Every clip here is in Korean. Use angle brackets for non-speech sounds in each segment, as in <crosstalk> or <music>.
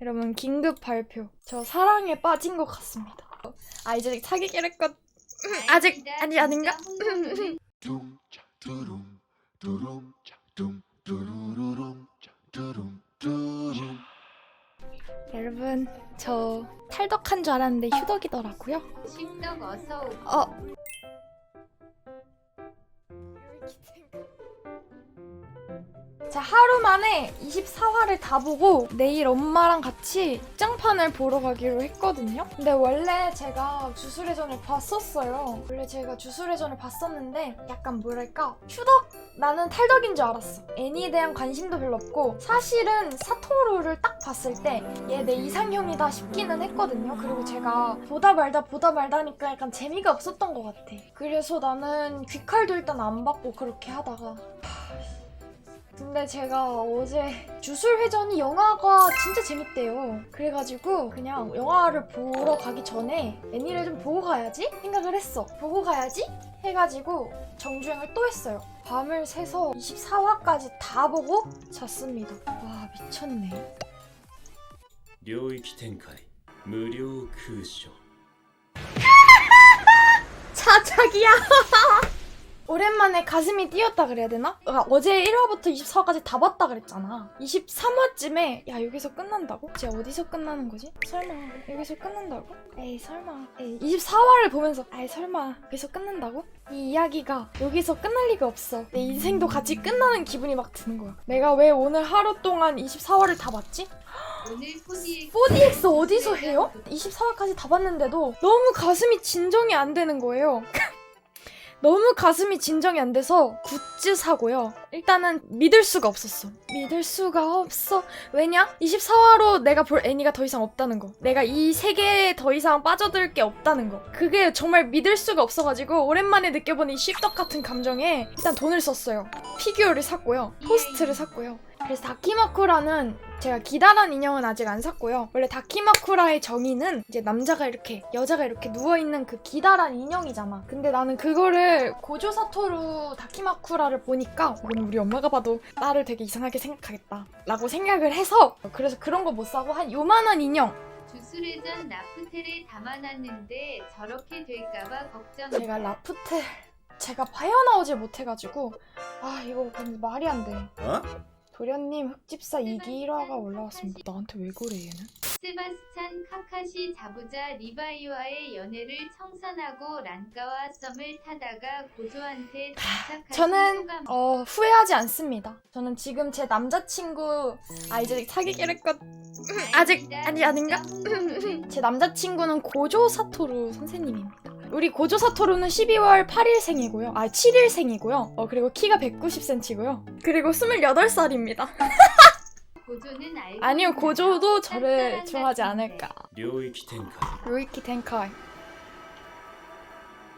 여러분 긴급 발표. 저 사랑에 빠진 것 같습니다. 아 이제 사귀기로 했거 아직 아니 아닌가? 둥, 차, 둥. 여러분 저 탈덕한 줄 알았는데 휴덕이더라고요. 십덕 어서 오. 어. 자 하루 만에 24화를 다 보고 내일 엄마랑 같이 짱판을 보러 가기로 했거든요. 근데 원래 제가 주술회전을 봤었어요. 원래 제가 주술회전을 봤었는데 약간 뭐랄까 휴덕 나는 탈덕인 줄 알았어. 애니에 대한 관심도 별로 없고 사실은 사토루를 딱 봤을 때 얘 내 이상형이다 싶기는 했거든요. 그리고 제가 보다 말다 보다 말다 하니까 약간 재미가 없었던 것 같아. 그래서 나는 귀칼도 일단 안 받고 그렇게 하다가 근데 제가 어제 주술회전이 영화가 진짜 재밌대요. 그래가지고 그냥 영화를 보러 가기 전에 애니를 좀 보고 가야지 생각을 했어. 보고 가야지 해가지고 정주행을 또 했어요. 밤을 새서 24화까지 다 보고 잤습니다. 와 미쳤네. 領域展開無料空所 <laughs> 자작이야. <laughs> 오랜만에 가슴이 뛰었다 그래야 되나? 아, 어제 1화부터 24화까지 다 봤다 그랬잖아. 23화쯤에 야 여기서 끝난다고? 진짜 어디서 끝나는 거지? 설마 여기서 끝난다고? 에이 설마. 에이 24화를 보면서 에이 설마 여기서 끝난다고? 이 이야기가 여기서 끝날 리가 없어. 내 인생도 같이 끝나는 기분이 막 드는 거야. 내가 왜 오늘 하루 동안 24화를 다 봤지? 오늘 4DX 4DX 어디서 해요? 24화까지 다 봤는데도 너무 가슴이 진정이 안 되는 거예요. <laughs> 너무 가슴이 진정이 안 돼서 굿즈 사고요. 일단은 믿을 수가 없었어. 믿을 수가 없어. 왜냐? 24화로 내가 볼 애니가 더 이상 없다는 거. 내가 이 세계에 더 이상 빠져들 게 없다는 거. 그게 정말 믿을 수가 없어가지고 오랜만에 느껴보는 이 씹덕 같은 감정에 일단 돈을 썼어요. 피규어를 샀고요. 포스트를 샀고요. 그래서 다키마쿠라는 제가 기다란 인형은 아직 안 샀고요. 원래 다키마쿠라의 정의는 이제 남자가 이렇게 여자가 이렇게 누워 있는 그 기다란 인형이잖아. 근데 나는 그거를 고조 사토루 다키마쿠라를 보니까 이건 우리 엄마가 봐도 나를 되게 이상하게 생각하겠다라고 생각을 해서 그래서 그런 거 못 사고 한 요만한 인형 주술회전 라프텔에 담아놨는데 저렇게 될까봐 걱정. 제가 라프텔 제가 파여 나오질 못해가지고 아 이거 근데 말이 안 돼. 어? 도련님 흑집사 2기 1화가 올라왔습니다. 나한테 왜 그래 얘는? 세바스찬 카카시 자부자 리바이와의 연애를 청산하고 란가와 썸을 타다가 고조한테 정착하신 저는 소감. 어, 후회하지 않습니다. 저는 지금 제 남자친구 아 이제 사귀기로 했거 아직 아니 아닌가? 제 남자친구는 고조 사토루 선생님입니다. 우리 고조 사토루는 12월 8일생이고요. 아 7일생이고요. 어 그리고 키가 190cm고요. 그리고 28살입니다. 고조는 알고 아니요 있나요? 고조도 저를 짝사랑 좋아하지 같은데. 않을까. 領域展開 요이키 텐카이.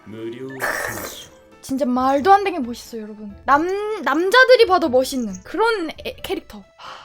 無料空所 진짜 말도 안 되게 멋있어요, 여러분. 남 남자들이 봐도 멋있는 그런 애- 캐릭터. 하,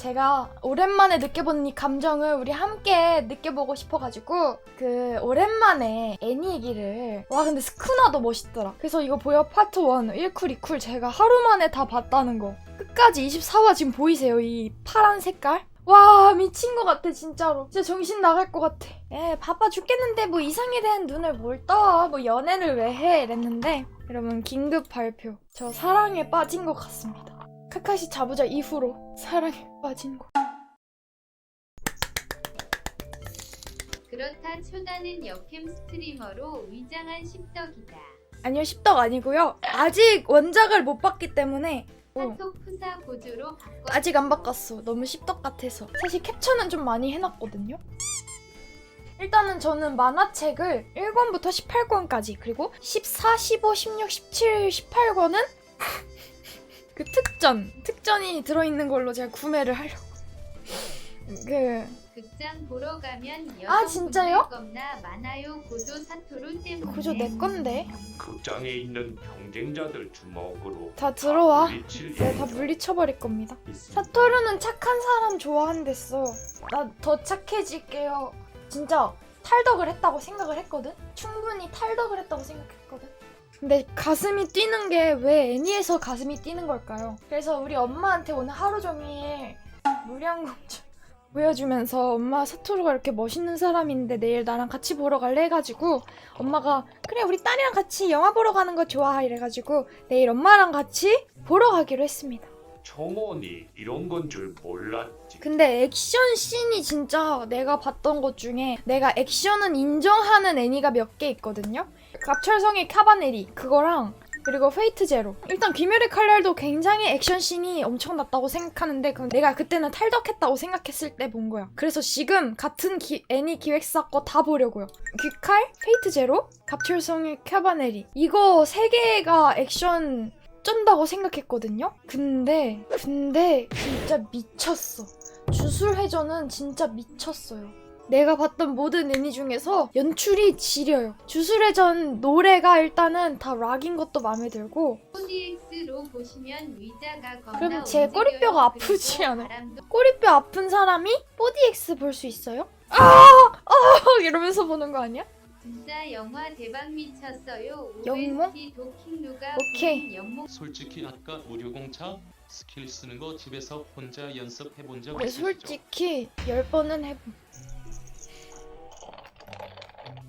제가 오랜만에 느껴보는 이 감정을 우리 함께 느껴보고 싶어가지고 그 오랜만에 애니 얘기를 와 근데 스쿠나도 멋있더라. 그래서 이거 보여 파트 1 1쿨 2쿨 제가 하루 만에 다 봤다는 거. 끝까지 24화 지금 보이세요? 이 파란 색깔? 와 미친 것 같아 진짜로 진짜 정신 나갈 것 같아 에 바빠 죽겠는데 뭐 이상에 대한 눈을 뭘 떠 뭐 연애를 왜 해 이랬는데 여러분 긴급 발표 저 사랑에 빠진 것 같습니다 카카시 자부자 이후로 사랑에 빠진 거 그렇다 초다는 역캠 스트리머로 위장한 십덕이다. 아니요 십덕 아니고요. 아직 원작을 못 봤기 때문에 어, 카톡 푸사 고조로 바꿔. 아직 안 바꿨어. 너무 십덕 같아서. 사실 캡처는 좀 많이 해놨거든요. 일단은 저는 만화책을 1권부터 18권까지 그리고 14, 15, 16, 17, 18권은 그 특전 특전이 들어있는 걸로 제가 구매를 하려고 그 극장 보러 가면 아, 진짜요? 겁나 많아요 고조 사토루 때문에. 그저 내 건데 극장에 있는 경쟁자들 주먹으로 다 들어와 물리칠 내가 다 예정이다. 물리쳐버릴 겁니다 있습니다. 사토루는 착한 사람 좋아한댔어. 나 더 착해질게요. 진짜 탈덕을 했다고 생각을 했거든? 충분히 탈덕을 했다고 생각했거든? 근데 가슴이 뛰는 게 왜 애니에서 가슴이 뛰는 걸까요? 그래서 우리 엄마한테 오늘 하루 종일 무량공주 <laughs> 보여주면서 엄마 사토루가 이렇게 멋있는 사람인데 내일 나랑 같이 보러 갈래 해가지고 엄마가 그래 우리 딸이랑 같이 영화 보러 가는 거 좋아 이래가지고 내일 엄마랑 같이 보러 가기로 했습니다. 청원이 이런 건 줄 몰랐지. 근데 액션 씬이 진짜 내가 봤던 것 중에 내가 액션은 인정하는 애니가 몇 개 있거든요. 갑철성의 카바네리 그거랑 그리고 페이트 제로. 일단 귀멸의 칼날도 굉장히 액션 씬이 엄청났다고 생각하는데 그 내가 그때는 탈덕했다고 생각했을 때 본 거야. 그래서 지금 같은 기- 애니 기획사 거 다 보려고요. 귀칼, 페이트 제로, 갑철성의 카바네리. 이거 세 개가 액션 쩐다고 생각했거든요. 근데 근데 진짜 미쳤어. 주술회전은 진짜 미쳤어요. 내가 봤던 모든 애니 중에서 연출이 지려요. 주술회전 노래가 일단은 다 락인 것도 마음에 들고 4DX로 보시면 위자가 그럼 제. 꼬리뼈가 아프지 않아요? 바람도 꼬리뼈 아픈 사람이 4DX 볼 수 있어요? 아! 아! 이러면서 보는 거 아니야? 진짜 영화 대박 미쳤어요. 도킹루가 오케이. 영모 솔직히 아까 무료 공차 스킬 쓰는 거 집에서 혼자 연습해 본 적 있으시죠? 솔직히 10번은 해봄.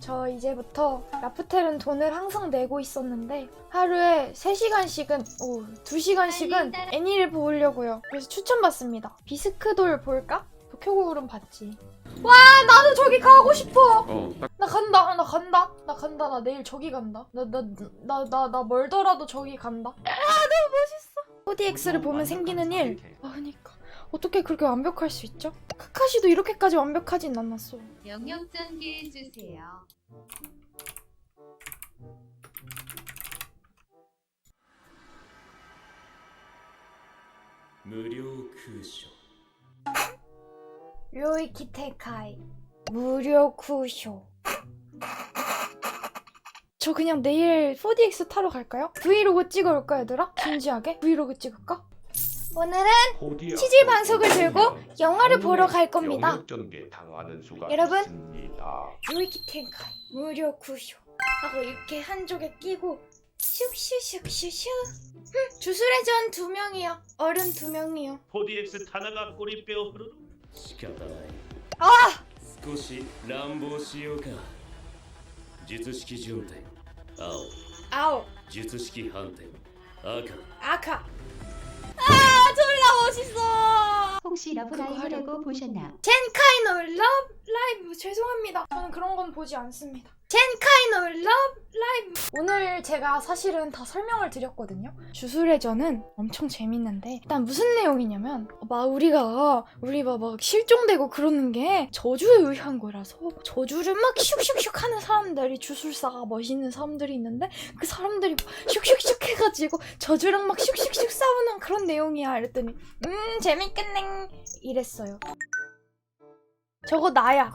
저 이제부터 라프텔은 돈을 항상 내고 있었는데 하루에 3시간씩은 오 2시간씩은 애니를 보려고요. 그래서 추천받습니다. 비스크돌 볼까? 도쿄고울은 봤지. 와 나도 저기 가고 싶어. 어, 딱 나 간다. 나 간다. 나 간다. 나 내일 저기 간다. 나 나 나 나 나 멀더라도 저기 간다. 아 너무 멋있어. 4DX를 보면 생기는 일. 아 그니까 어떻게 그렇게 완벽할 수 있죠? 카카시도 이렇게까지 완벽하진 않았어. 영역 전개해 주세요. 무료空所 료이키 테카이 무료 쿠쇼. 저 그냥 내일 4DX 타러 갈까요? 브이로그 찍어 올까 얘들아? 진지하게? 브이로그 찍을까? 오늘은 코디아 치질 방석을 들고 보시면 영화를 보러 갈 겁니다. 영역 전개 당하는 수가 여러분. 있습니다. 료이키 테카이 무료 쿠쇼 하고 이렇게 한쪽에 끼고 슉슉슉슉슉 흠, 주술회전 두 명이요 어른 두 명이요 4DX 타나가 꼬리뼈 흐르르 仕方ないあ少し乱暴しようか術式順天青 아우 術式反転赤 아카 아 졸라 멋있어. 혹시 러브라이브라고 보셨나? 젠카이노 러브 라이브 죄송합니다. 저는 그런 건 보지 않습니다 젠카이노 러브 라이브. 오늘 제가 사실은 다 설명을 드렸거든요. 주술회전은 엄청 재밌는데 일단 무슨 내용이냐면 막 우리가 우리 막, 막 실종되고 그러는 게 저주에 의한 거라서 저주를 막 슉슉슉 하는 사람들이 주술사가 멋있는 사람들이 있는데 그 사람들이 막 슉슉슉 해가지고 저주랑 막 슉슉슉 싸우는 그런 내용이야. 이랬더니 음 재밌겠네. 이랬어요. 저거 나야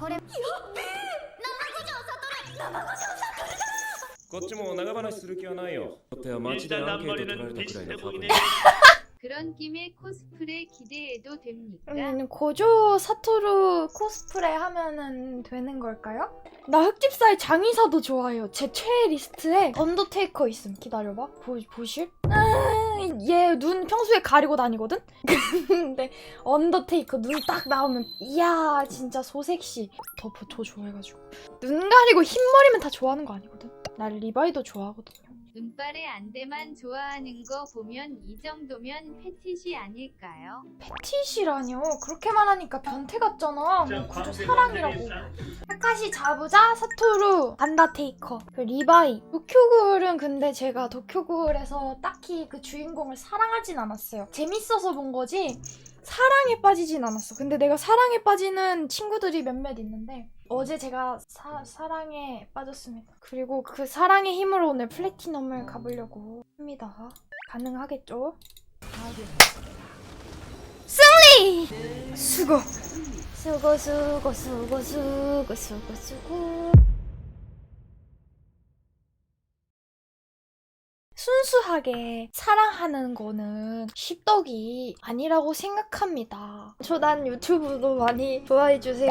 こっちも長話する気はないよだっては街で 일단 アンケート取ら 앞머리는 れたくらいの 배신해 ファブ 보이네 リ <laughs> 그런 김에 코스프레 기대해도 됩니까? 음, 고조 사토루 코스프레 하면은 되는 걸까요? 나 흑집사의 장의사도 좋아해요. 제 최애 리스트에 언더테이커 있음. 기다려봐. 보, 보실? 얘 눈 평소에 가리고 다니거든? <laughs> 근데 언더테이커 눈 딱 나오면 이야 진짜 소섹시. 더, 더 좋아해가지고. 눈 가리고 흰머리면 다 좋아하는 거 아니거든? 나 리바이도 좋아하거든요. 눈발의 안대만 좋아하는 거 보면 이 정도면 패티시 아닐까요? 패티시라뇨. 그렇게만 하니까 변태 같잖아. 뭐 구조 사랑이라고. 사랑이라고 타카시 자부자 사토루 안다테이커 그 리바이 도쿄굴은 근데 제가 도쿄굴에서 딱히 그 주인공을 사랑하진 않았어요 재밌어서 본 거지 사랑에 빠지진 않았어 근데 내가 사랑에 빠지는 친구들이 몇몇 있는데 어제 제가 사, 사랑에 빠졌습니다 그리고 그 사랑의 힘으로 오늘 플래티넘을 가보려고 합니다 가능하겠죠? 승리! 수고 수고 수고 수고 수고 수고 수고 순수하게 사랑하는 거는 십덕이 아니라고 생각합니다. 저 난 유튜브도 많이 좋아해 주세요.